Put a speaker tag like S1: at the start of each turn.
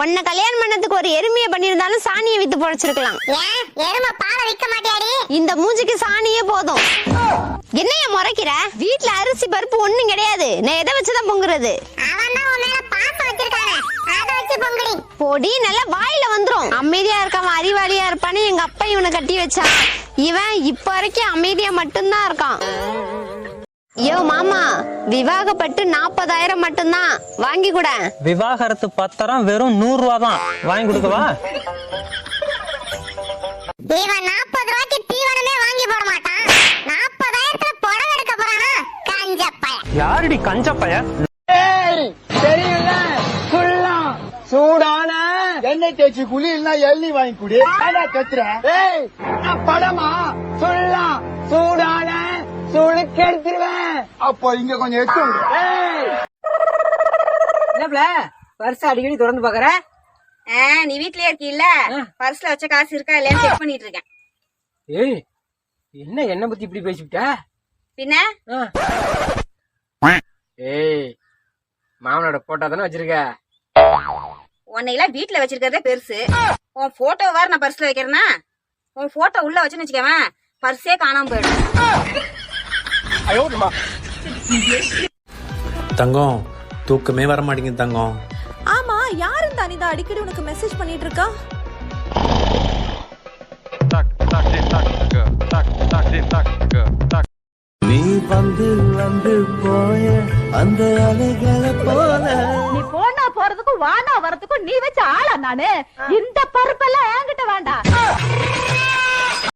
S1: உன்னை கல்யாணம் பண்ணதுக்கு ஒரு எருமையை பண்ணியிருந்தாலும் சாணியை வித்து பொழைச்சிருக்கலாம்
S2: எருமை பாலை விக்க மாட்டியாடி?
S1: இந்த மூஞ்சிக்கு சாணியே போதும். என்னைய முறைக்கிற? வீட்ல அரிசி பருப்பு ஒண்ணும் கிடையாது. நான் எதை வச்சுதான் பொங்குறது? பொடி நல்லா வாயில வந்துரும். அமைதியா இருக்காம அறிவாளியா இருப்பான்னு எங்க அப்பா இவனை கட்டி வச்சான். இவன் இப்ப வரைக்கும் அமைதியா மட்டும்தான் இருக்கான். யோ மாமா. விவாகப்பட்டு நாற்பதாயிரம் மட்டும்தான். வாங்கி கூட.
S3: விவாகரத்து பத்திரம் வெறும் நூறு ரூபா தான் வாங்கி கொடுக்கவா
S2: இவன் நாற்பது ரூபாய்க்கு தீவனமே வாங்கி போட மாட்டான். நாற்பதாயிரத்துல புடவை எடுக்க போறானா? கஞ்ச பையன்
S3: யாருடி கஞ்ச பைய
S4: தெரியல. சொல்லலாம் சூடான.
S5: எண்ணெய் தேய்ச்சி குழி இல்லைன்னா எள்ளி வாங்கி குடி. கத்துற.
S4: ஏய் நான் படமா? எடுத்துருவேன்
S5: அப்போ இங்க கொஞ்சம்.
S4: ஏய்! என்னப்ல? பர்ஸ் அடிக்கடி திறந்து பாக்குற?
S6: நீ வீட்லயே இருக்கீல்ல? பர்ஸ்ல வச்ச காசு இருக்கா இல்லையான்னு செக் பண்ணிட்டு இருக்கேன்
S4: ஏய் என்ன என்ன பத்தி இப்படி பேசிவிட்ட?
S6: பின்ன?
S4: ஏய் மாமனோட போட்டோ தானே வச்சிருக்க?
S6: உன்னையெல்லாம் வீட்ல வச்சிருக்கிறதே பெருசு. உன் போட்டோ வேற நான் பர்ஸ்ல வைக்கிறேன்னா உன் போட்டோ உள்ள வச்சுன்னு வச்சுக்கவேன் பர்ஸே காணாம போயிடும்.
S7: தங்கம் தூக்கமே வர மாட்டேங்குது தங்கம்.
S8: ஆமா யார் இந்த அனிதா? அடிக்கடி உனக்கு மெசேஜ் பண்ணிட்டு இருக்கா
S9: நீ வந்து வந்து போய அந்த அலைகளை போல.
S8: நீ போனா போறதுக்கும் வானா வரதுக்கும் நீ வச்ச ஆளா நானு? இந்த பருப்பெல்லாம் என்கிட்ட வேண்டாம்.